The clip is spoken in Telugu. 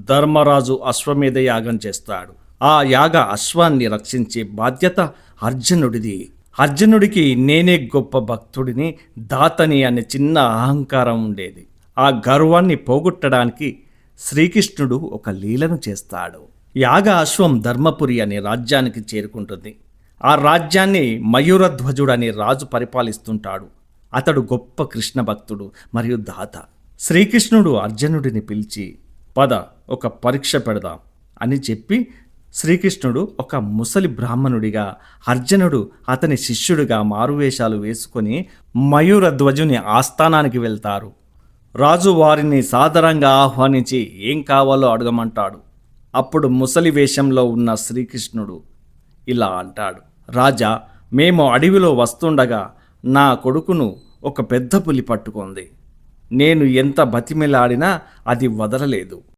ధర్మరాజు అశ్వమేధ యాగం చేస్తాడు. ఆ యాగ అశ్వాన్ని రక్షించే బాధ్యత అర్జునుడిది. అర్జునుడికి నేనే గొప్ప భక్తుడిని దాతని అనే చిన్న అహంకారం ఉండేది. ఆ గర్వాన్ని పోగొట్టడానికి శ్రీకృష్ణుడు ఒక లీలను చేస్తాడు. యాగ అశ్వం ధర్మపురి అనే రాజ్యానికి చేరుకుంటుంది. ఆ రాజ్యాన్ని మయూరధ్వజుడు అనే రాజు పరిపాలిస్తుంటాడు. అతడు గొప్ప కృష్ణ భక్తుడు మరియు దాత. శ్రీకృష్ణుడు అర్జునుడిని పిలిచి పద ఒక పరీక్ష పెడదాం అని చెప్పి శ్రీకృష్ణుడు ఒక ముసలి బ్రాహ్మణుడిగా అర్జునుడు అతని శిష్యుడిగా మారువేషాలు వేసుకొని మయూరధ్వజుని ఆస్థానానికి వెళ్తారు. రాజు వారిని సాదరంగా ఆహ్వానించి ఏం కావాలో అడగమంటాడు. అప్పుడు ముసలి వేషంలో ఉన్న శ్రీకృష్ణుడు ఇలా అంటాడు. రాజా మేము అడవిలో వస్తుండగా నా కొడుకును ఒక పెద్ద పులి పట్టుకుంది. నేను ఎంత బతిమిలాడినా అది వదలలేదు.